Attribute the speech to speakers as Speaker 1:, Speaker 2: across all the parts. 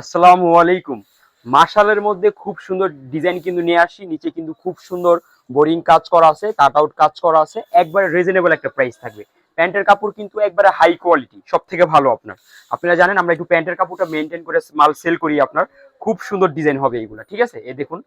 Speaker 1: আসসালামু আলাইকুম। মার্শালের মধ্যে খুব সুন্দর ডিজাইন কিন্তু নিয়ে আসি, নিচে কিন্তু খুব সুন্দর বোরিং কাজ করা আছে, কাট আউট কাজ করা আছে, একবারে রিজনেবল একটা প্রাইস থাকবে। প্যান্টের কাপড় কিন্তু একবারে হাই কোয়ালিটি সব থেকে ভালো আপনার। আপনারা জানেন, আমরা একটু প্যান্টের কাপড়টা মেনটেন করে মাল সেল করি আপনার, খুব সুন্দর ডিজাইন হবে এইগুলা, ঠিক আছে? এ দেখুন,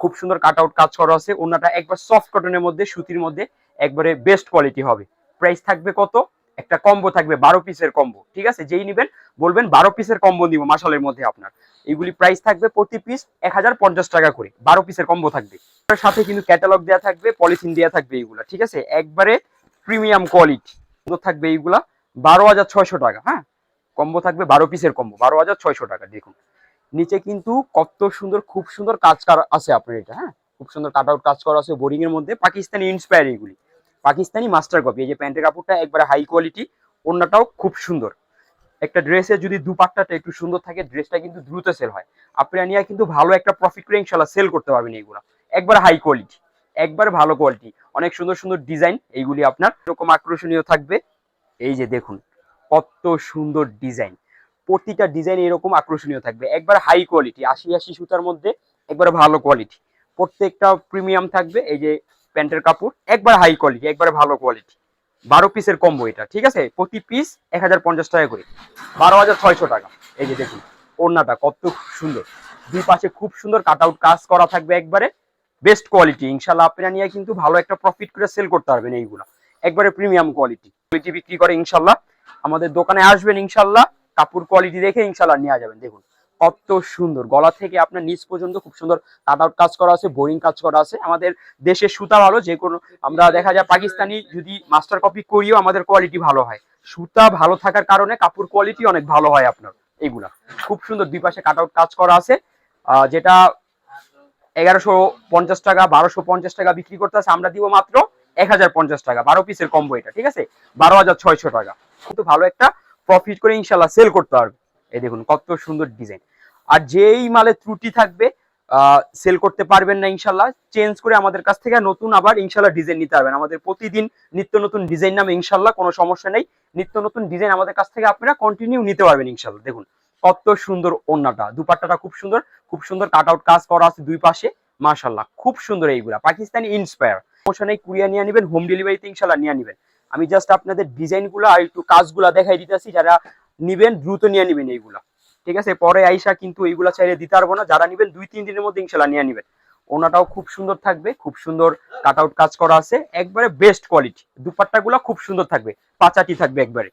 Speaker 1: খুব সুন্দর কাট আউট কাজ করা আছে, ওনাটা একবার সফট কটনের মধ্যে, সুতির মধ্যে, একবারে বেস্ট কোয়ালিটি হবে। প্রাইস থাকবে কত? একটা কম্বো থাকবে, বারো পিসের কম্বো ঠিক আছে? যেই নিবেন, বলবেন বারো পিসের কম্বো দিব মাসালের মধ্যে আপনার। এইগুলি প্রাইস থাকবে প্রতি পিস এক হাজার পঞ্চাশ টাকা করে, বারো পিসের কম্বো থাকবে। সাথে কিন্তু ক্যাটালগ দেওয়া থাকবে পলিথিন দেওয়া থাকবে এইগুলা, ঠিক আছে? একবারে প্রিমিয়াম কোয়ালিটি থাকবে এইগুলা, বারো হাজার ছয়শো টাকা হ্যাঁ? কম্বো থাকবে বারো পিসের কম্বো বারো হাজার ছয়শো টাকা, দেখুন। নিচে কিন্তু কত সুন্দর, খুব সুন্দর কাজ করা আছে আপনার এটা হ্যাঁ? খুব সুন্দর কাট আউট কাজ করা আছে বোরিং এর মধ্যে, পাকিস্তানি ইন্সপায়ার এইগুলি পাকিস্তানি মাস্টার কপি এই যে প্যান্টের কাপড়টা একবারে হাই কোয়ালিটি ওড়নাটাও খুব সুন্দর। একটা ড্রেসের যদি দুপাট্টাটা একটু সুন্দর থাকে ড্রেসটা কিন্তু দ্রুত সেল হয়। আপনারা কিন্তু ভালো একটা প্রফিট করে ইনশাল্লাহ সেল করতে পারবেন এইগুলো। একবার হাই কোয়ালিটি একবার ভালো কোয়ালিটি অনেক সুন্দর সুন্দর ডিজাইন এইগুলি আপনার এরকম আকর্ষণীয় থাকবে। এই যে দেখুন, কত সুন্দর ডিজাইন প্রতিটা ডিজাইন এরকম আকর্ষণীয় থাকবে। একবার হাই কোয়ালিটি আশি আশি সুতার মধ্যে একবার ভালো কোয়ালিটি প্রত্যেকটা প্রিমিয়াম থাকবে। এই যে প্যান্টের কাপড়, একবার হাই কোয়ালিটি একবার ভালো কোয়ালিটি বারো পিসের কম্বো এটা, ঠিক আছে? প্রতি পিস এক হাজার পঞ্চাশ টাকা করে। বারো হাজার ছয়শো টাকা। এই যে দেখুন, ওড়নাটা কত সুন্দর। দুই পাশে খুব সুন্দর কাট আউট কাজ করা থাকবে একবারে। বেস্ট কোয়ালিটি ইনশাল্লাহ আপনারা নিয়ে কিন্তু ভালো একটা প্রফিট করে সেল করতে পারবেন এইগুলো। একবারে প্রিমিয়াম কোয়ালিটি কোয়ালিটি বিক্রি করে ইনশাল্লাহ আমাদের দোকানে আসবেন ইনশাল্লাহ কাপড় কোয়ালিটি দেখে ইনশাল্লাহ নিয়ে যাবেন, দেখুন। কত সুন্দর। গলা থেকে আপনার নিচ পর্যন্ত খুব সুন্দর কাট আউট কাজ করা আছে, বোরিং কাজ করা আছে। আমাদের দেশের সুতা ভালো যে কোনো আমরা দেখা যায় পাকিস্তানি যদি মাস্টার কপি করিও, আমাদের কোয়ালিটি ভালো হয়। সুতা ভালো থাকার কারণে কাপড় কোয়ালিটি অনেক ভালো হয় আপনার। এইগুলা। খুব সুন্দর দুই পাশে কাট আউট কাজ করা আছে। যেটা এগারোশো পঞ্চাশ টাকা, বারোশো পঞ্চাশ টাকা বিক্রি করতে আছে আমরা দিব মাত্র এক হাজার পঞ্চাশ টাকা। বারো পিসের কম্বো এটা, ঠিক আছে? বারো হাজার ছয়শো টাকা। কিন্তু ভালো একটা প্রফিট করে ইনশাল্লাহ সেল করতে পারবে। এই দেখুন, কত সুন্দর ডিজাইন আর যেই মালে ত্রুটি থাকবে সেল করতে পারবেন না ইনশাল্লাহ চেঞ্জ করে আমাদের কাছ থেকে নতুন আবার ইনশাল্লাহ ডিজাইন নিতে পারবেন আমাদের প্রতিদিন নিত্য নতুন ডিজাইন নামে ইনশাল্লাহ কোনো সমস্যা নেই। নিত্য নতুন ডিজাইন আমাদের কাছ থেকে আপনারা কন্টিনিউ নিতে পারবেন ইনশাল্লাহ দেখুন, কত সুন্দর ওন্নাটা দুপাট্টাটা খুব সুন্দর খুব সুন্দর কাট আউট কাজ করা আছে দুই পাশে মাশাল্লাহ খুব সুন্দর এইগুলা। পাকিস্তানি ইন্সপায়ার সমস্যা নেই কুরিয়া নিয়ে নেবেন হোম ডেলিভারিতে ইনশাল্লাহ নিয়ে নেবেন আমি জাস্ট আপনাদের ডিজাইনগুলো আর একটু কাজগুলা দেখাই দিতেছি, যারা নিবেন, দ্রুত নিয়ে নিবেন এইগুলা। ঠিক আছে? পরে আইসা কিন্তু এইগুলা চাইলে দিতে পারব না। যারা নিবেন, দুই, তিন দিনের মধ্যে ইনশাল্লাহ নিয়ে নিবেন। ওনাটাও খুব সুন্দর থাকবে, খুব সুন্দর কাট আউট কাজ করা আছে। একবারে বেস্ট কোয়ালিটি দুপাট্টা গুলা খুব সুন্দর থাকবে, পাঁচাটি থাকবে একবারে।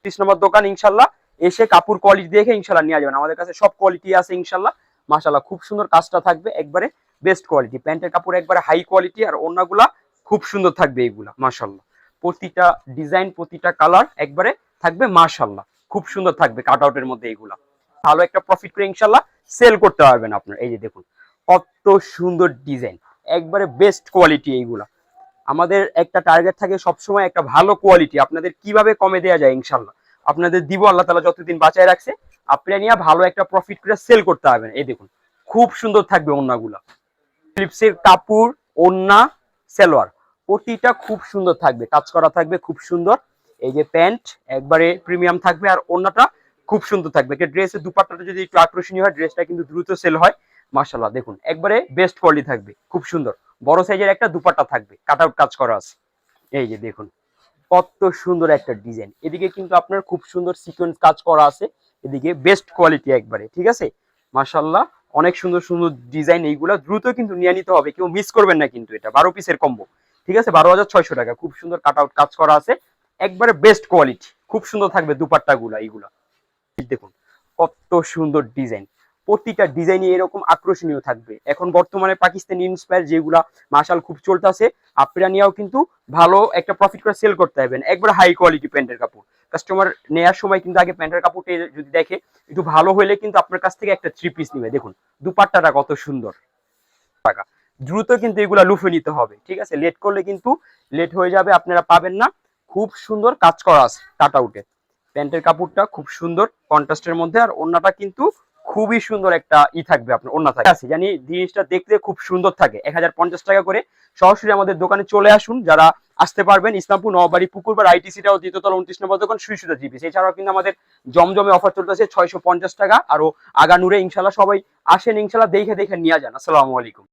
Speaker 1: ত্রিশ নম্বর দোকান ইনশাল্লাহ, এসে কাপড় কোয়ালিটি দেখে ইনশাল্লাহ নিয়ে যাবেন। আমাদের কাছে সব কোয়ালিটি আছে ইনশাল্লাহ। মাশাল্লাহ খুব সুন্দর কাজটা থাকবে, একবারে বেস্ট কোয়ালিটি প্যান্টের কাপড় একবারে হাই কোয়ালিটি আর ওনাগুলা খুব সুন্দর থাকবে এইগুলা মাশাল্লাহ প্রতিটা ডিজাইন প্রতিটা কালার একবারে থাকবে মাশাল্লাহ খুব সুন্দর থাকবে কাট আউটের মধ্যে এইগুলা ভালো একটা প্রফিট করে ইনশাল্লাহ সেল করতে পারবেন আপনার। এই যে দেখুন, কত সুন্দর ডিজাইন একবারে বেস্ট কোয়ালিটি এইগুলা। আমাদের একটা টার্গেট থাকে সবসময় একটা ভালো কোয়ালিটি আপনাদের কীভাবে কমে দেওয়া যায় ইনশাল্লাহ আপনাদের দিব, আল্লাহ তালা যতদিন বাঁচায় রাখছে আপনারা নিয়ে ভালো একটা প্রফিট করে সেল করতে পারবেন। এই দেখুন, খুব সুন্দর থাকবে ওন্নাগুলা ফিলিপসের কাপড় ওন্না সেলোয়ার, প্রতিটা খুব সুন্দর থাকবে। কাজ করা থাকবে খুব সুন্দর। এই যে প্যান্ট, একবারে প্রিমিয়াম থাকবে আর ওন্নাটা খুব সুন্দর থাকবে। ড্রেসের দুপাট্টাটা যদি একটু আকর্ষণীয় হয় ড্রেসটা কিন্তু দ্রুত সেল হয়। মাশাল্লাহ দেখুন, একবারে বেস্ট কোয়ালিটি থাকবে, খুব সুন্দর। বড় সাইজের একটা দুপাট্টা থাকবে কাট আউট কাজ করা আছে। এই যে দেখুন, কত সুন্দর একটা ডিজাইন এদিকে কিন্তু আপনার খুব সুন্দর সিকোয়েন্স কাজ করা আছে, এদিকে বেস্ট কোয়ালিটি একবারে, ঠিক আছে? মাশাল্লাহ অনেক সুন্দর সুন্দর ডিজাইন এইগুলা দ্রুত কিন্তু নিয়ে নিতে হবে, কেউ মিস করবেন না কিন্তু এটা, বারো পিসের কম্বো ঠিক আছে? বারো হাজার ছয়শো টাকা, খুব সুন্দর কাট আউট কাজ করা আছে একবারে বেস্ট কোয়ালিটি খুব সুন্দর থাকবে দুপাট্টা গুলা এইগুলা দেখুন, কত সুন্দর ডিজাইন প্রতিটা ডিজাইনই এরকম আকর্ষণীয় থাকবে। এখন বর্তমানে পাকিস্তানি ইন্সপায়ার যেগুলা, মাশাল খুব চলতেছে, আপনারা নিয়েও কিন্তু ভালো একটা প্রফিট করে সেল করতে পারবেন। একবার হাই কোয়ালিটি প্যান্টের কাপড়। কাস্টমার নেওয়ার সময় কিন্তু আগে প্যান্টের কাপড়টা যদি দেখে, একটু ভালো হলে কিন্তু আপনার কাছ থেকে একটা থ্রি পিস নিবে। দেখুন, দুপাট্টাটা কত সুন্দর। টাকা। দ্রুত কিন্তু এগুলা লুফে নিতে হবে। ঠিক আছে? লেট করলে কিন্তু লেট হয়ে যাবে, আপনারা পাবেন না। খুব সুন্দর কাজ করা আছে কাট আউটে প্যান্টের কাপড়টা খুব সুন্দর কন্ট্রাস্টের মধ্যে আর ওন্নাটা কিন্তু খুবই সুন্দর একটা ই থাকবে আপনার অন্য থাকে আছে, জানি জিনিসটা দেখতে খুব সুন্দর থাকে। এক হাজার পঞ্চাশ টাকা করে সরাসরি আমাদের দোকানে চলে আসুন, যারা আসতে পারবেন ইসলামপুর নবাবাড়ি পুকুরবার আইটিসিটাও দ্বিতীয়তলা উনত্রিশ নম্বর দোকান সুই সুতা জিপিস এছাড়াও কিন্তু আমাদের জমজমে অফার চলতেছে ছয়শো পঞ্চাশ টাকা। আরও আগানুরে ইনশাল্লাহ সবাই আসেন ইনশাল্লাহ দেখে দেখে নিয়ে যান। আসসালামু আলাইকুম।